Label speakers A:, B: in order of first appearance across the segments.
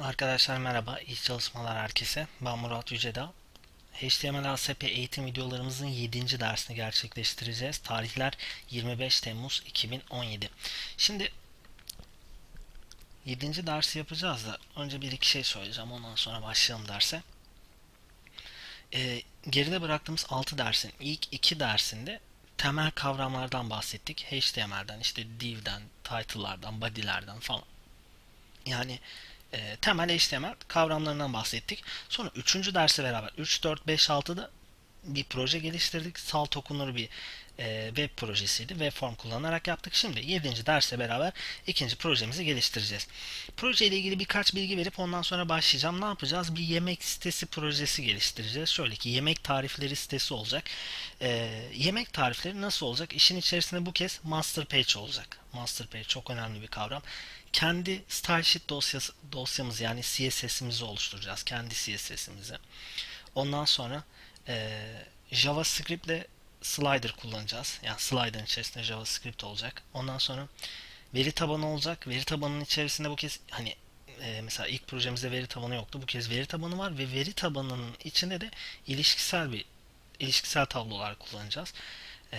A: Arkadaşlar merhaba, iyi çalışmalar herkese. Ben Murat Yüceda. HTML ASP eğitim videolarımızın 7. dersini gerçekleştireceğiz. Tarihler 25 Temmuz 2017. Şimdi 7. dersi yapacağız da önce bir iki şey söyleyeceğim. Ondan sonra başlayalım derse. Ee, geride bıraktığımız 6 dersin ilk 2 dersinde temel kavramlardan bahsettik. HTML'den, işte div'den, title'lardan, body'lerden falan. Yani e, temel HTML kavramlarından bahsettik. Sonra 3. derse beraber 3, 4, 5, 6'da bir proje geliştirdik. Salt okunur bir e, web projesiydi. Web form kullanarak yaptık. Şimdi 7. derse beraber ikinci projemizi geliştireceğiz. Proje ile ilgili birkaç bilgi verip ondan sonra başlayacağım. Ne yapacağız? Bir yemek sitesi projesi geliştireceğiz. Şöyle ki yemek tarifleri sitesi olacak. E, yemek tarifleri nasıl olacak? İşin içerisinde bu kez master page olacak. Master page çok önemli bir kavram kendi style sheet dosyası, dosyamızı yani CSS'imizi oluşturacağız. Kendi CSS'imizi. Ondan sonra e, JavaScript ile slider kullanacağız. Yani slider'ın içerisinde JavaScript olacak. Ondan sonra veri tabanı olacak. Veri tabanının içerisinde bu kez hani e, mesela ilk projemizde veri tabanı yoktu. Bu kez veri tabanı var ve veri tabanının içinde de ilişkisel bir ilişkisel tablolar kullanacağız. E,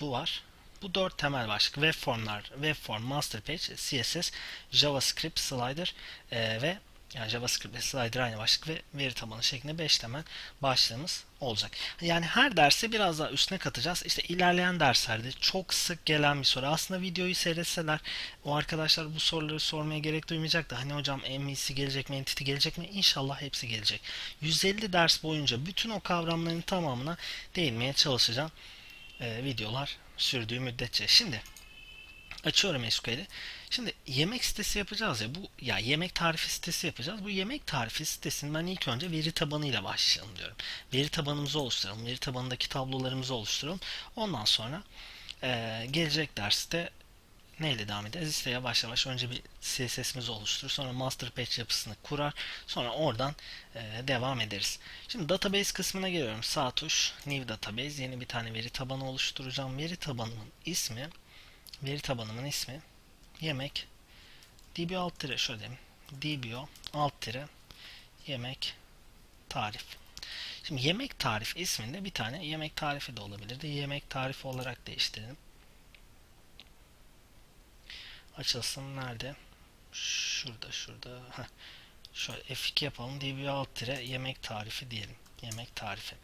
A: bu var. Bu dört temel başlık web formlar, web form, master page, CSS, JavaScript, slider e, ve yani JavaScript ve slider aynı başlık ve veri tabanı şeklinde 5 temel başlığımız olacak. Yani her derse biraz daha üstüne katacağız. İşte ilerleyen derslerde çok sık gelen bir soru. Aslında videoyu seyretseler o arkadaşlar bu soruları sormaya gerek duymayacak da hani hocam MVC gelecek mi, Entity gelecek mi? İnşallah hepsi gelecek. 150 ders boyunca bütün o kavramların tamamına değinmeye çalışacağım. Ee, videolar sürdüğü müddetçe. Şimdi açıyorum SQL'i. Şimdi yemek sitesi yapacağız ya bu ya yemek tarifi sitesi yapacağız. Bu yemek tarifi sitesini ben ilk önce veri tabanıyla başlayalım diyorum. Veri tabanımızı oluşturalım. Veri tabanındaki tablolarımızı oluşturalım. Ondan sonra e, gelecek derste neyle devam ederiz? İşte yavaş yavaş önce bir CSS'imizi oluşturur. Sonra master page yapısını kurar. Sonra oradan e, devam ederiz. Şimdi database kısmına geliyorum. Sağ tuş new database. Yeni bir tane veri tabanı oluşturacağım. Veri tabanımın ismi veri tabanımın ismi yemek dbo alt tire şöyle diyeyim. dbo alt tire yemek tarif. Şimdi yemek tarif isminde bir tane yemek tarifi de olabilirdi. Yemek tarifi olarak değiştirelim. Açılsın nerede? Şurada şurada. Heh. Şöyle F2 yapalım. db alt tire yemek tarifi diyelim. Yemek tarifi.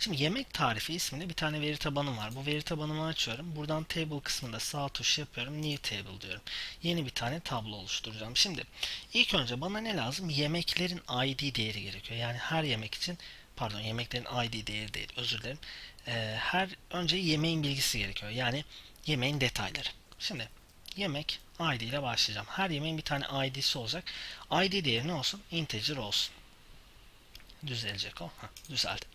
A: Şimdi yemek tarifi isminde bir tane veri tabanım var. Bu veri tabanımı açıyorum. Buradan table kısmında sağ tuş yapıyorum. New table diyorum. Yeni bir tane tablo oluşturacağım. Şimdi ilk önce bana ne lazım? Yemeklerin ID değeri gerekiyor. Yani her yemek için pardon yemeklerin ID değeri değil özür dilerim. Ee, her önce yemeğin bilgisi gerekiyor. Yani yemeğin detayları. Şimdi yemek ID ile başlayacağım. Her yemeğin bir tane ID'si olacak. ID değeri ne olsun? Integer olsun. Düzelecek o. Heh, düzeldi.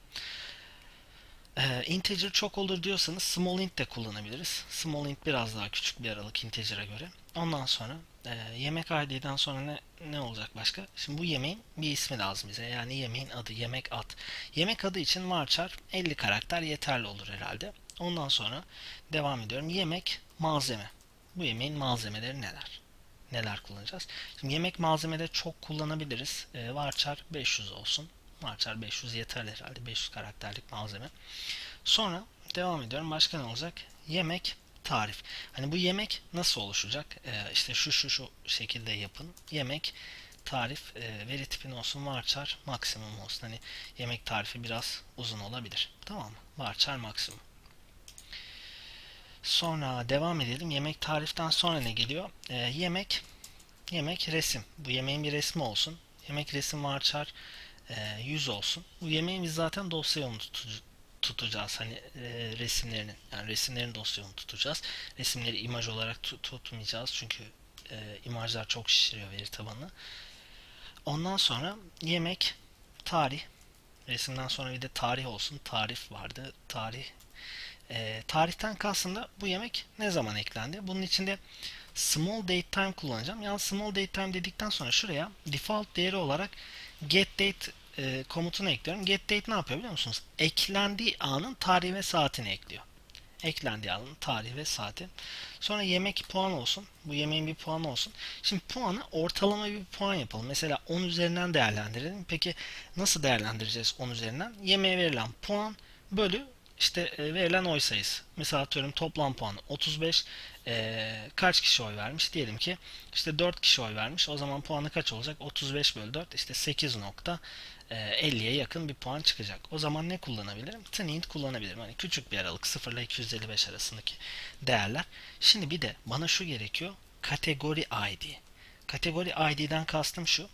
A: Ee, integer çok olur diyorsanız small int de kullanabiliriz. Small int biraz daha küçük bir aralık integer'a göre. Ondan sonra e, yemek ID'den sonra ne, ne olacak başka? Şimdi bu yemeğin bir ismi lazım bize. Yani yemeğin adı, yemek ad. Yemek adı için varchar 50 karakter yeterli olur herhalde. Ondan sonra devam ediyorum. Yemek malzeme. Bu yemeğin malzemeleri neler? Neler kullanacağız? Şimdi yemek malzemeleri çok kullanabiliriz. E, varchar 500 olsun. Varchar 500 yeterli herhalde. 500 karakterlik malzeme. Sonra devam ediyorum. Başka ne olacak? Yemek tarif. Hani bu yemek nasıl oluşacak? Ee, işte şu şu şu şekilde yapın. Yemek tarif e, veri tipin olsun varchar maksimum olsun. Hani yemek tarifi biraz uzun olabilir. Tamam mı? Varchar maksimum. Sonra devam edelim. Yemek tariften sonra ne geliyor? Ee, yemek yemek resim. Bu yemeğin bir resmi olsun. Yemek resim varchar e, 100 olsun. Bu yemeği biz zaten dosyaya onu tutucu, tutacağız. Hani e, resimlerini yani resimlerin dosyayı tutacağız. Resimleri imaj olarak tut, tutmayacağız. Çünkü e, imajlar çok şişiriyor veri tabanını. Ondan sonra yemek tarih resimden sonra bir de tarih olsun. Tarif vardı. Tarih e, tarihten kastım bu yemek ne zaman eklendi? Bunun içinde small date time kullanacağım. Yani small date time dedikten sonra şuraya default değeri olarak get date e, komutunu ekliyorum. Get date ne yapıyor biliyor musunuz? Eklendiği anın tarihi ve saatini ekliyor. eklendiği alanın tarihi ve saati. Sonra yemek puan olsun. Bu yemeğin bir puanı olsun. Şimdi puanı ortalama bir puan yapalım. Mesela 10 üzerinden değerlendirelim. Peki nasıl değerlendireceğiz 10 üzerinden? Yemeğe verilen puan bölü işte e, verilen oy sayısı. Mesela atıyorum toplam puanı 35. E, kaç kişi oy vermiş? Diyelim ki işte 4 kişi oy vermiş. O zaman puanı kaç olacak? 35 bölü 4 işte 8.50'ye yakın bir puan çıkacak. O zaman ne kullanabilirim? Tnint kullanabilirim. Hani küçük bir aralık 0 ile 255 arasındaki değerler. Şimdi bir de bana şu gerekiyor. Kategori ID. Kategori ID'den kastım şu.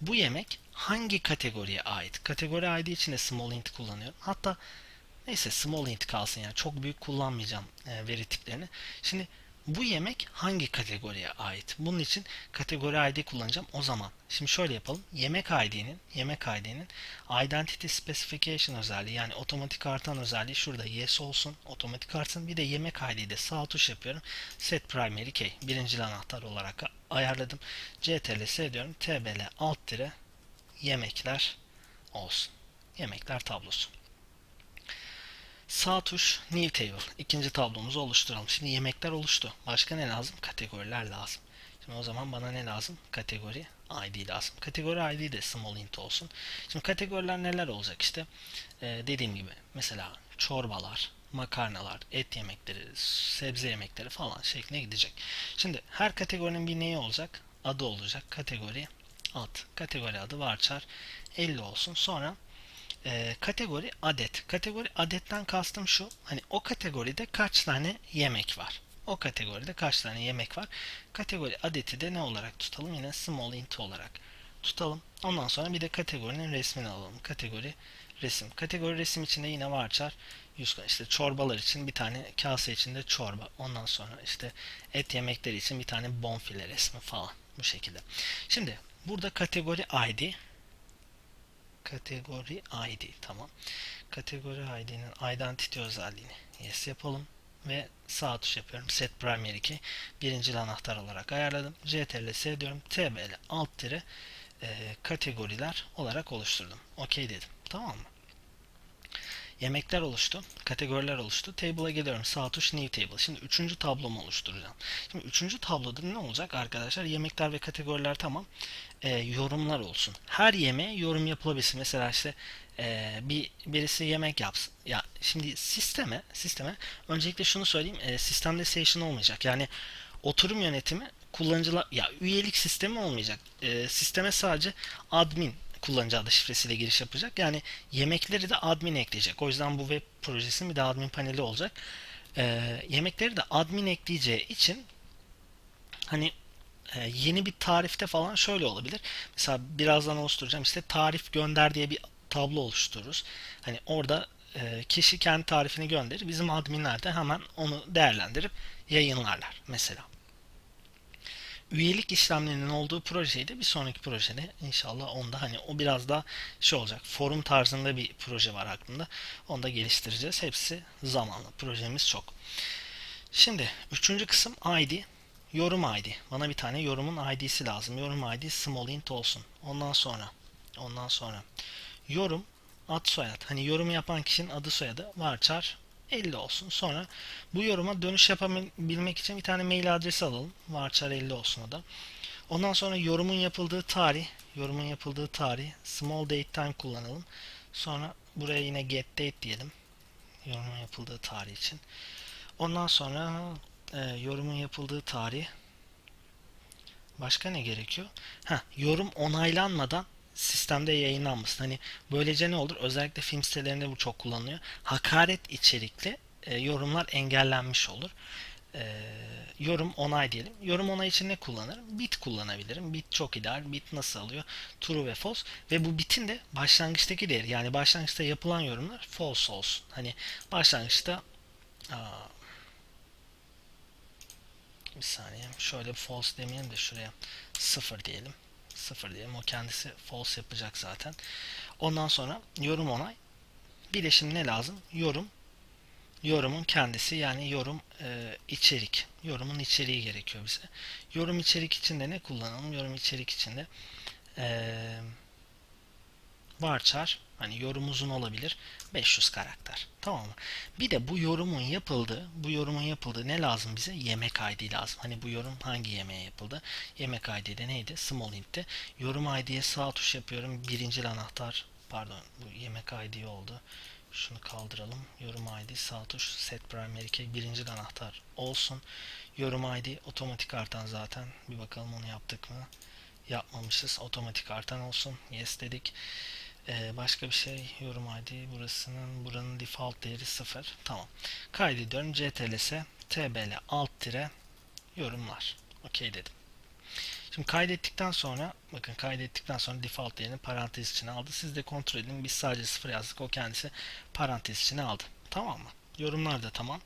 A: Bu yemek hangi kategoriye ait? Kategori ID için de small int kullanıyorum. Hatta Neyse small int kalsın yani çok büyük kullanmayacağım e, veri tiplerini. Şimdi bu yemek hangi kategoriye ait? Bunun için kategori ID kullanacağım. O zaman şimdi şöyle yapalım. Yemek ID'nin yemek ID'nin identity specification özelliği yani otomatik artan özelliği şurada yes olsun. Otomatik artsın. Bir de yemek ID'de sağ tuş yapıyorum. Set primary key. Birinci anahtar olarak ayarladım. ctrl s diyorum. tbl alt dire yemekler olsun. Yemekler tablosu. Sağ tuş New Table. İkinci tablomuzu oluşturalım. Şimdi yemekler oluştu. Başka ne lazım? Kategoriler lazım. Şimdi o zaman bana ne lazım? Kategori ID lazım. Kategori ID de small int olsun. Şimdi kategoriler neler olacak işte? Ee, dediğim gibi mesela çorbalar, makarnalar, et yemekleri, sebze yemekleri falan şeklinde gidecek. Şimdi her kategorinin bir neyi olacak? Adı olacak. Kategori ad. Kategori adı varchar 50 olsun. Sonra e, kategori adet. Kategori adetten kastım şu. Hani o kategoride kaç tane yemek var? O kategoride kaç tane yemek var? Kategori adeti de ne olarak tutalım? Yine small int olarak tutalım. Ondan sonra bir de kategorinin resmini alalım. Kategori resim. Kategori resim içinde yine varçar işte çorbalar için bir tane kase içinde çorba. Ondan sonra işte et yemekleri için bir tane bonfile resmi falan. Bu şekilde. Şimdi burada kategori ID kategori ID tamam. Kategori ID'nin identity özelliğini yes yapalım ve sağ tuş yapıyorum. Set primary key birinci anahtar olarak ayarladım. CTRL S diyorum. TBL alt tire e, kategoriler olarak oluşturdum. OK dedim. Tamam mı? Yemekler oluştu. Kategoriler oluştu. Table'a geliyorum. Sağ tuş New Table. Şimdi üçüncü tablomu oluşturacağım. Şimdi üçüncü tabloda ne olacak arkadaşlar? Yemekler ve kategoriler tamam. E, yorumlar olsun. Her yemeğe yorum yapılabilsin. Mesela işte e, bir birisi yemek yapsın. Ya şimdi sisteme sisteme öncelikle şunu söyleyeyim. E, sistemde session olmayacak. Yani oturum yönetimi kullanıcılar ya üyelik sistemi olmayacak. E, sisteme sadece admin kullanıcı adı şifresiyle giriş yapacak. Yani yemekleri de admin ekleyecek. O yüzden bu web projesinin bir de admin paneli olacak. Ee, yemekleri de admin ekleyeceği için hani e, yeni bir tarifte falan şöyle olabilir. Mesela birazdan oluşturacağım işte tarif gönder diye bir tablo oluştururuz. Hani orada e, kişi kendi tarifini gönderir. Bizim adminler de hemen onu değerlendirip yayınlarlar mesela üyelik işlemlerinin olduğu projeyi de bir sonraki projede inşallah onda hani o biraz daha şey olacak. Forum tarzında bir proje var aklımda. Onu da geliştireceğiz. Hepsi zamanlı. Projemiz çok. Şimdi üçüncü kısım ID. Yorum ID. Bana bir tane yorumun ID'si lazım. Yorum ID small int olsun. Ondan sonra ondan sonra yorum ad soyad. Hani yorum yapan kişinin adı soyadı varchar 50 olsun. Sonra bu yoruma dönüş yapabilmek için bir tane mail adresi alalım. Varchar 50 olsun o da. Ondan sonra yorumun yapıldığı tarih, yorumun yapıldığı tarih small date time kullanalım. Sonra buraya yine get date diyelim. Yorumun yapıldığı tarih için. Ondan sonra e, yorumun yapıldığı tarih Başka ne gerekiyor? Ha, yorum onaylanmadan sistemde yayınlanmasın. Hani böylece ne olur? Özellikle film sitelerinde bu çok kullanılıyor. Hakaret içerikli e, yorumlar engellenmiş olur. E, yorum onay diyelim. Yorum onay için ne kullanırım? Bit kullanabilirim. Bit çok ideal. Bit nasıl alıyor? True ve false. Ve bu bitin de başlangıçtaki değeri. Yani başlangıçta yapılan yorumlar false olsun. Hani başlangıçta aa, bir saniye. Şöyle false demeyelim de şuraya sıfır diyelim. 0 diyelim. O kendisi false yapacak zaten. Ondan sonra yorum onay. Şimdi ne lazım? Yorum. Yorumun kendisi yani yorum e, içerik. Yorumun içeriği gerekiyor bize. Yorum içerik içinde ne kullanalım? Yorum içerik içinde e, varchar Hani yorum uzun olabilir. 500 karakter. Tamam mı? Bir de bu yorumun yapıldığı, bu yorumun yapıldığı ne lazım bize? Yemek ID lazım. Hani bu yorum hangi yemeğe yapıldı? Yemek ID'de neydi? Small int'te. Yorum ID'ye sağ tuş yapıyorum. Birinci anahtar pardon bu yemek ID oldu. Şunu kaldıralım. Yorum ID sağ tuş set primary key birinci anahtar olsun. Yorum ID otomatik artan zaten. Bir bakalım onu yaptık mı? Yapmamışız. Otomatik artan olsun. Yes dedik. Ee, başka bir şey yorum ID burasının buranın default değeri 0. Tamam. Kaydediyorum. CTRL TBL alt tire yorumlar. Okey dedim. Şimdi kaydettikten sonra bakın kaydettikten sonra default değerini parantez içine aldı. Siz de kontrol edin. Biz sadece 0 yazdık. O kendisi parantez içine aldı. Tamam mı? Yorumlar da tamam.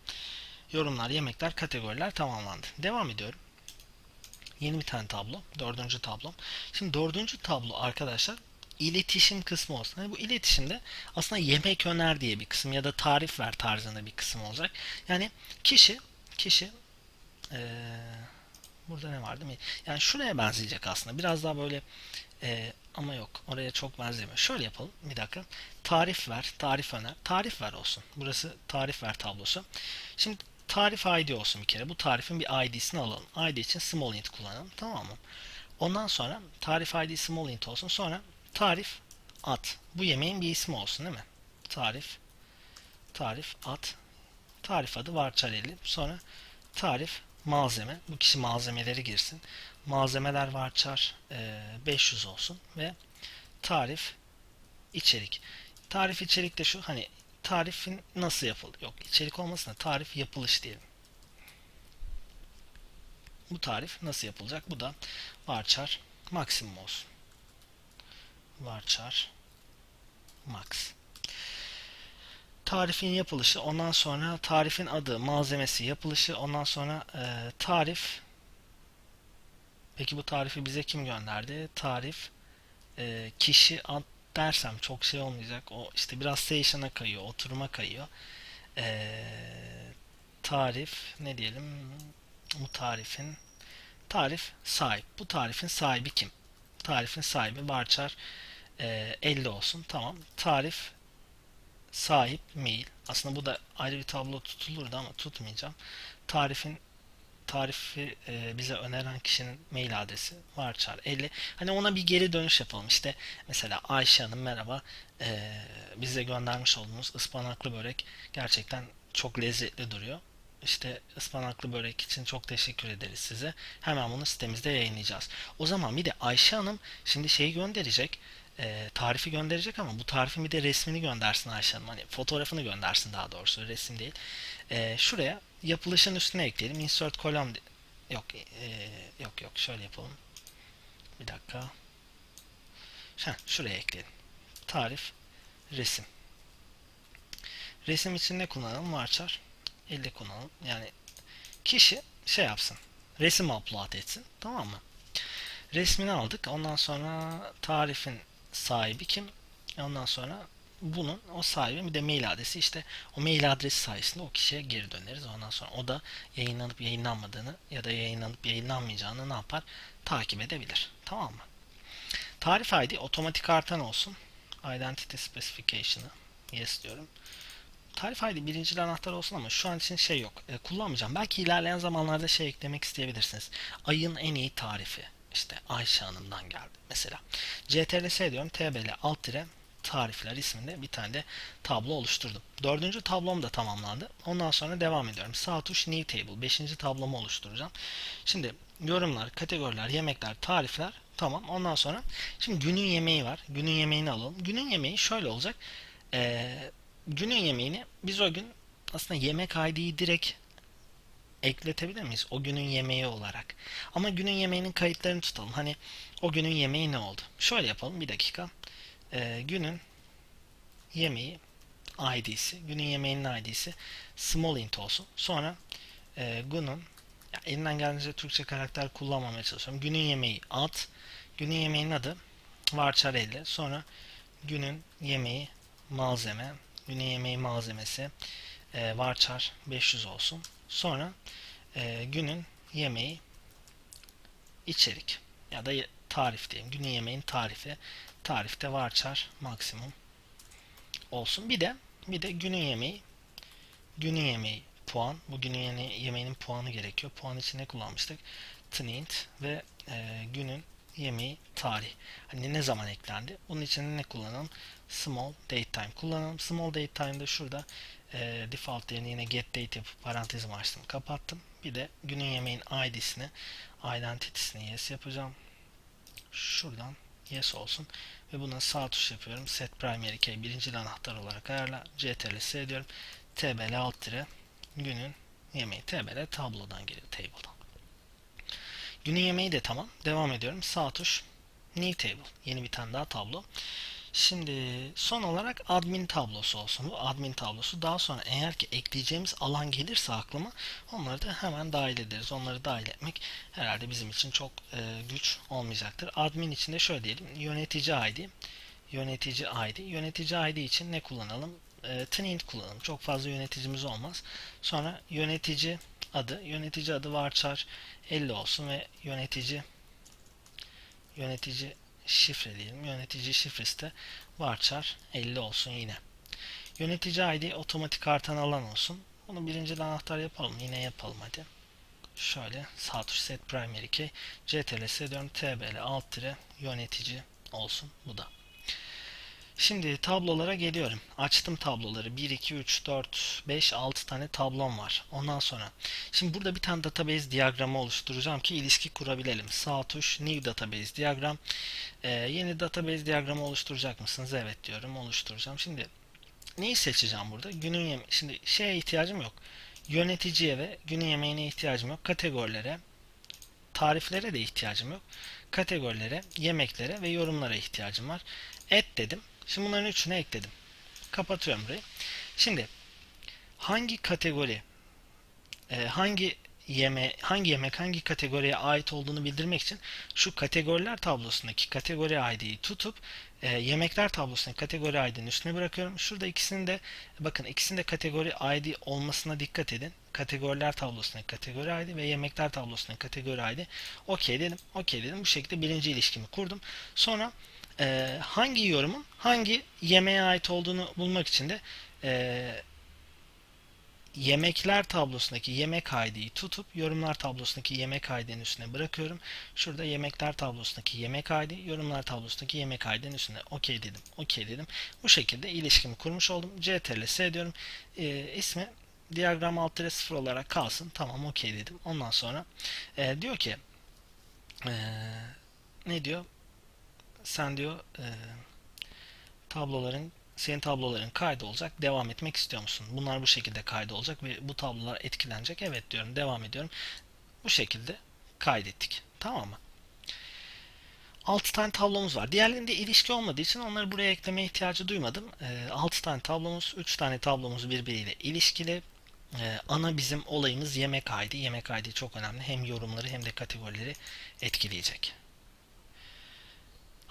A: Yorumlar, yemekler, kategoriler tamamlandı. Devam ediyorum. Yeni bir tane tablo. Dördüncü tablom. Şimdi dördüncü tablo arkadaşlar iletişim kısmı olsun. Hani bu iletişimde aslında yemek öner diye bir kısım ya da tarif ver tarzında bir kısım olacak. Yani kişi kişi ee, burada ne var değil mi? Yani şuraya benzeyecek aslında. Biraz daha böyle ee, ama yok. Oraya çok benzemiyor. Şöyle yapalım. Bir dakika. Tarif ver. Tarif öner. Tarif ver olsun. Burası tarif ver tablosu. Şimdi tarif ID olsun bir kere. Bu tarifin bir ID'sini alalım. ID için small int kullanalım. Tamam mı? Ondan sonra tarif ID small int olsun. Sonra tarif at. Bu yemeğin bir ismi olsun değil mi? Tarif tarif at. Tarif adı 50. Sonra tarif malzeme. Bu kişi malzemeleri girsin. Malzemeler varchar e, 500 olsun ve tarif içerik. Tarif içerik de şu hani tarifin nasıl yapıldı? Yok içerik olmasın da tarif yapılış diyelim. Bu tarif nasıl yapılacak? Bu da varchar maksimum olsun. Varchar max. Tarifin yapılışı, ondan sonra tarifin adı, malzemesi, yapılışı, ondan sonra e, tarif. Peki bu tarifi bize kim gönderdi? Tarif e, kişi ad dersem çok şey olmayacak. O işte biraz station'a kayıyor, oturuma kayıyor. E, tarif ne diyelim? Bu tarifin tarif sahip. Bu tarifin sahibi kim? Tarifin sahibi varchar e, 50 olsun. Tamam. Tarif sahip mail. Aslında bu da ayrı bir tablo tutulurdu ama tutmayacağım. Tarifin tarifi e, bize öneren kişinin mail adresi varchar 50. Hani ona bir geri dönüş yapalım. İşte mesela Ayşe Hanım merhaba. E, bize göndermiş olduğunuz ıspanaklı börek gerçekten çok lezzetli duruyor. İşte ıspanaklı börek için çok teşekkür ederiz size. Hemen bunu sitemizde yayınlayacağız. O zaman bir de Ayşe Hanım şimdi şeyi gönderecek e, tarifi gönderecek ama bu tarifin bir de resmini göndersin Ayşe Hanım. Hani fotoğrafını göndersin daha doğrusu resim değil. E, şuraya yapılışın üstüne ekleyelim. Insert column yok e, yok yok şöyle yapalım. Bir dakika. Heh, şuraya ekleyelim. Tarif resim. Resim için ne kullanalım? Varchar 50 kullanalım. Yani kişi şey yapsın. Resim upload etsin. Tamam mı? Resmini aldık. Ondan sonra tarifin sahibi kim? Ondan sonra bunun o sahibi bir de mail adresi işte o mail adresi sayesinde o kişiye geri döneriz. Ondan sonra o da yayınlanıp yayınlanmadığını ya da yayınlanıp yayınlanmayacağını ne yapar? Takip edebilir. Tamam mı? Tarif ID otomatik artan olsun. Identity Specification'ı yes diyorum. Tarif ID birinci anahtar olsun ama şu an için şey yok. E, kullanmayacağım. Belki ilerleyen zamanlarda şey eklemek isteyebilirsiniz. Ayın en iyi tarifi işte Ayşe Hanım'dan geldi mesela. CTRL-S diyorum TBL alt tire tarifler isminde bir tane de tablo oluşturdum. Dördüncü tablom da tamamlandı. Ondan sonra devam ediyorum. Sağ tuş New Table. Beşinci tablomu oluşturacağım. Şimdi yorumlar, kategoriler, yemekler, tarifler tamam. Ondan sonra şimdi günün yemeği var. Günün yemeğini alalım. Günün yemeği şöyle olacak. Ee, günün yemeğini biz o gün aslında yemek ID'yi direkt ekletebilir miyiz? O günün yemeği olarak. Ama günün yemeğinin kayıtlarını tutalım. Hani o günün yemeği ne oldu? Şöyle yapalım bir dakika. Ee, günün yemeği ID'si, günün yemeğinin ID'si small int olsun. Sonra e, günün elinden geldiğince Türkçe karakter kullanmamaya çalışıyorum. Günün yemeği ad, günün yemeğinin adı varchar 50. Sonra günün yemeği malzeme, günün yemeği malzemesi e, varchar 500 olsun. Sonra e, günün yemeği içerik ya da tarif diyeyim. Günün yemeğin tarifi. Tarifte varchar maksimum olsun. Bir de bir de günün yemeği günün yemeği puan. Bu günün yeme- yemeğinin puanı gerekiyor. Puan için ne kullanmıştık? Tnint ve e, günün yemeği tarih. Hani ne zaman eklendi? Bunun için ne kullanalım? Small date time kullanalım. Small date time'da şurada e, default yerine yine get date yapıp parantezimi açtım kapattım. Bir de günün yemeğin id'sini identity'sini yes yapacağım. Şuradan yes olsun ve buna sağ tuş yapıyorum. Set primary key birinci anahtar olarak ayarla. ctrl S diyorum. tbl alt tire günün yemeği tbl tablodan geliyor table'dan. Günün yemeği de tamam. Devam ediyorum. Sağ tuş new table. Yeni bir tane daha tablo. Şimdi son olarak admin tablosu olsun. Bu admin tablosu. Daha sonra eğer ki ekleyeceğimiz alan gelirse aklıma onları da hemen dahil ederiz. Onları dahil etmek herhalde bizim için çok e, güç olmayacaktır. Admin için de şöyle diyelim. Yönetici ID. Yönetici ID. Yönetici ID için ne kullanalım? E, Tnint kullanalım. Çok fazla yöneticimiz olmaz. Sonra yönetici adı. Yönetici adı varchar 50 olsun ve yönetici yönetici şifre diyelim. Yönetici şifresi de varchar 50 olsun yine. Yönetici ID otomatik artan alan olsun. Bunu birinci anahtar yapalım. Yine yapalım hadi. Şöyle sağ tuş set primary key ctls diyorum tbl alt tire yönetici olsun bu da. Şimdi tablolara geliyorum. Açtım tabloları. 1, 2, 3, 4, 5, 6 tane tablom var. Ondan sonra. Şimdi burada bir tane database diyagramı oluşturacağım ki ilişki kurabilelim. Sağ tuş New Database Diyagram. Ee, yeni database diyagramı oluşturacak mısınız? Evet diyorum. Oluşturacağım. Şimdi neyi seçeceğim burada? Günün yeme Şimdi şeye ihtiyacım yok. Yöneticiye ve günün yemeğine ihtiyacım yok. Kategorilere, tariflere de ihtiyacım yok. Kategorilere, yemeklere ve yorumlara ihtiyacım var. Et dedim. Şimdi bunların üçünü ekledim. Kapatıyorum burayı. Şimdi hangi kategori e, hangi yeme hangi yemek hangi kategoriye ait olduğunu bildirmek için şu kategoriler tablosundaki kategori ID'yi tutup e, yemekler tablosundaki kategori ID'nin üstüne bırakıyorum. Şurada ikisini de bakın ikisinde kategori ID olmasına dikkat edin. Kategoriler tablosundaki kategori ID ve yemekler tablosundaki kategori ID. Okey dedim. Okey dedim. Bu şekilde birinci ilişkimi kurdum. Sonra e, hangi yorumun hangi yemeğe ait olduğunu bulmak için de e, yemekler tablosundaki yemek ID'yi tutup yorumlar tablosundaki yemek ID'nin üstüne bırakıyorum. Şurada yemekler tablosundaki yemek ID, yorumlar tablosundaki yemek ID'nin üstüne okey dedim. Okey dedim. Bu şekilde ilişkimi kurmuş oldum. CTRL S diyorum. E, ismi diyagram alt 0 olarak kalsın. Tamam okey dedim. Ondan sonra e, diyor ki e, ne diyor? Sen diyor e, tabloların senin tabloların kaydı olacak. Devam etmek istiyor musun? Bunlar bu şekilde kaydı olacak ve bu tablolar etkilenecek. Evet diyorum. Devam ediyorum. Bu şekilde kaydettik. Tamam mı? 6 tane tablomuz var. Diğerlerinde ilişki olmadığı için onları buraya ekleme ihtiyacı duymadım. E, 6 tane tablomuz, 3 tane tablomuz birbiriyle ilişkili. E, ana bizim olayımız yemek ID. Yemek ID çok önemli. Hem yorumları hem de kategorileri etkileyecek.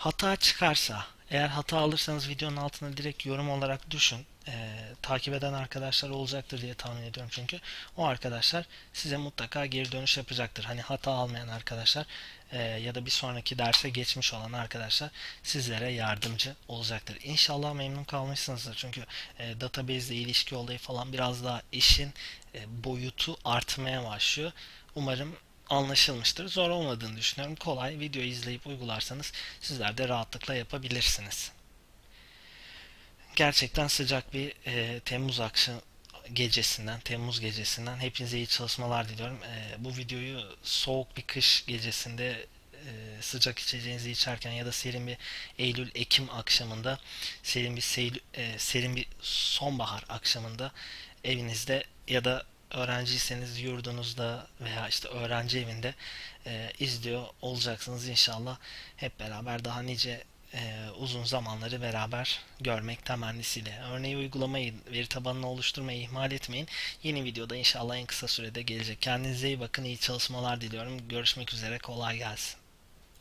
A: Hata çıkarsa, eğer hata alırsanız videonun altına direkt yorum olarak düşün. Ee, takip eden arkadaşlar olacaktır diye tahmin ediyorum çünkü. O arkadaşlar size mutlaka geri dönüş yapacaktır. Hani hata almayan arkadaşlar e, ya da bir sonraki derse geçmiş olan arkadaşlar sizlere yardımcı olacaktır. İnşallah memnun kalmışsınızdır. Çünkü e, database ile ilişki olayı falan biraz daha işin e, boyutu artmaya başlıyor. Umarım anlaşılmıştır. Zor olmadığını düşünüyorum. Kolay. Videoyu izleyip uygularsanız sizler de rahatlıkla yapabilirsiniz. Gerçekten sıcak bir e, Temmuz akşam gecesinden, Temmuz gecesinden hepinize iyi çalışmalar diliyorum. E, bu videoyu soğuk bir kış gecesinde e, sıcak içeceğinizi içerken ya da serin bir Eylül-Ekim akşamında serin bir seyl, e, serin bir sonbahar akşamında evinizde ya da öğrenciyseniz yurdunuzda veya işte öğrenci evinde e, izliyor olacaksınız inşallah. Hep beraber daha nice e, uzun zamanları beraber görmek temennisiyle. Örneği uygulamayı, veri tabanını oluşturmayı ihmal etmeyin. Yeni videoda inşallah en kısa sürede gelecek. Kendinize iyi bakın, iyi çalışmalar diliyorum. Görüşmek üzere, kolay gelsin.